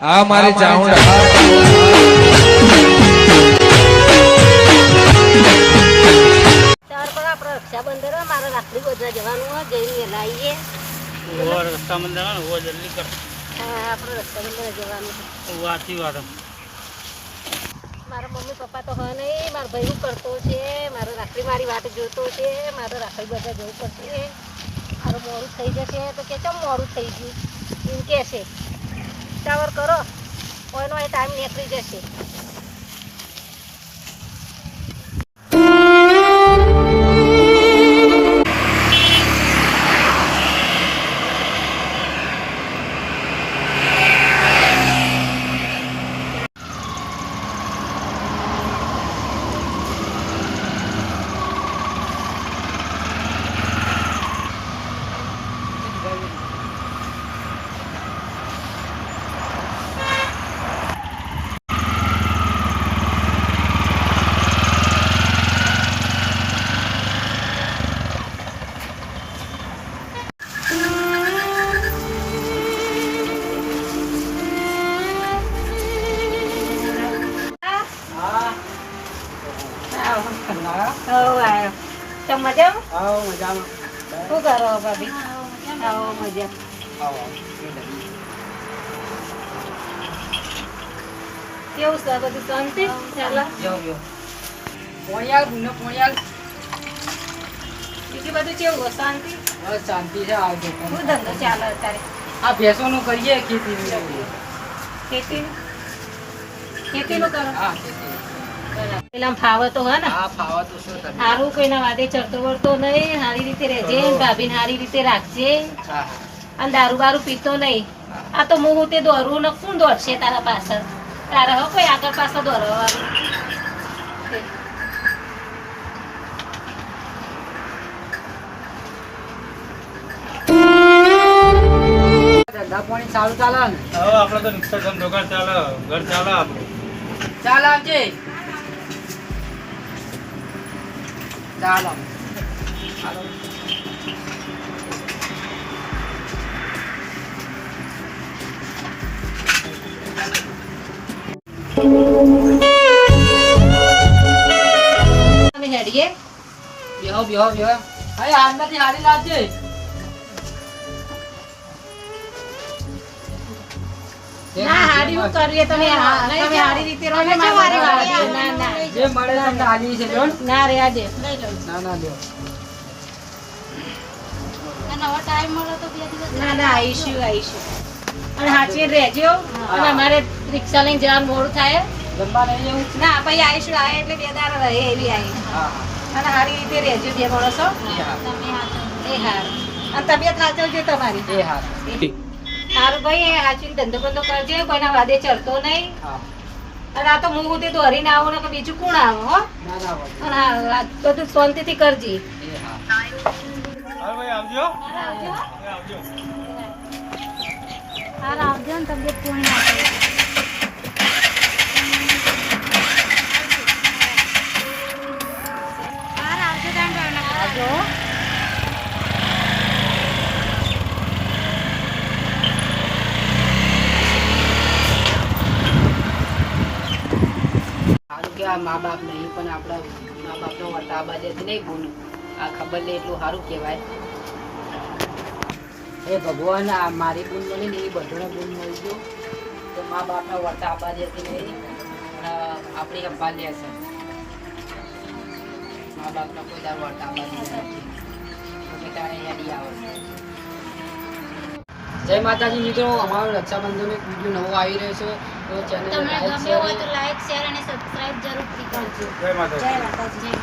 આ મારી ચાઉંડા મારા મમ્મી પપ્પા તો હોય નહીં મારો ભાઈ કરતો છે મારો રાખડી મારી વાત જોતો છે મારે રાખડી બધા જવું પડશે. મારું મોડું થઈ જશે તો કે ચમ મોડું થઈ ગયું? એમ કે છે. ટાવર કરો કોઈનો એ ટાઈમ નીકળી જશે. આવ્યો ચમ મજામાં? શું કરો ભાભી? આવો મજા. કેવું છે? બધું શાંતિ? ચાલો. બીજું બધું કેવું? શાંતિ? શાંતિ છે આવજો શું ધંધો ચાલે અત્યારે? આ ભેંસોનું કરીએ ખેતી ખેતી? ખેતીનું કરો? હા ખેતી પેલા ફાવે તો હે ને. હા ફાવા તો શું તમે. સારું કોઈના વાદે ચડતો વળતો નહીં. સારી રીતે રહેજે ભાભી સારી રીતે રાખજે. અને દારૂ બારૂ પીતો નહીં. આ તો હું તે દોરવું ને કોણ દોડશે તારા પાછળ? તારા હો કોઈ આગળ પાછળ દોરવાનું વાળું ધંધા પાણી સારું ચાલે ને? હવે આપણે તો રિક્ષા ધંધો ચાલે ઘર ચાલે આપણું. ચાલ આવજે. ચાલો હેડીએ બેહો બેહો બેહો હવે હાલમાંથી હારી લાવજે ના હારી હું કરીએ તમે તમે હારી રીતે રહો ને મારે વાંધો ના ના. જે મળે તમને હાલી છે લ્યો ના રે આજે. ના ના લ્યો. ના ના આવીશું આવીશું અને હાચી રહેજો. અને અમારે રિક્ષા લઈને જવાનું મોડું થાય. ના પછી આવીશું આવે એટલે બે દાડા રહે એવી આવી અને સારી રીતે રહેજો બે માણસો. હા એ હાર. અને તબિયત સાચવજો તમારી? એ. સારું ભાઈ હાચવીને ધંધો બંધો કરજો કોઈના વાદે ચડતો નહીં. હા. અને આ તો હું તે દોરીને આવું ને કે બીજું કોણ આવો હો? ના ના અને આ આ બધું શાંતિથી કરજી. નહીં. એ હા. હા ભાઈ આવજો. આવજો. આવજો. ને તબિયત પૂરી નાખે આવજો આ મા બાપ નહીં, પણ આપણા મા બાપનો વર્તા બાજે નહીં ગુણ આ ખબર લે એટલું સારું કહેવાય. એ ભગવાન, આ મારી ગુણ મળી ને એ બધાને ગુણ મળી ગયો. તો મા બાપના વર્તા બાજેથી નહીં આપણી અંબા લે છે મા બાપના કોઈ દાર વર્તા બાજે નથી. આવે જય માતાજી મિત્રો અમારો રક્ષાબંધન એક વીડિયો નવો આવી રહ્યો છે. તો ચેનલ તમને ગમ્યો હોય તો લાઈક શેર અને સબસ્ક્રાઇબ જરૂરથી કરજો. જય માતાજી. જય માતાજી.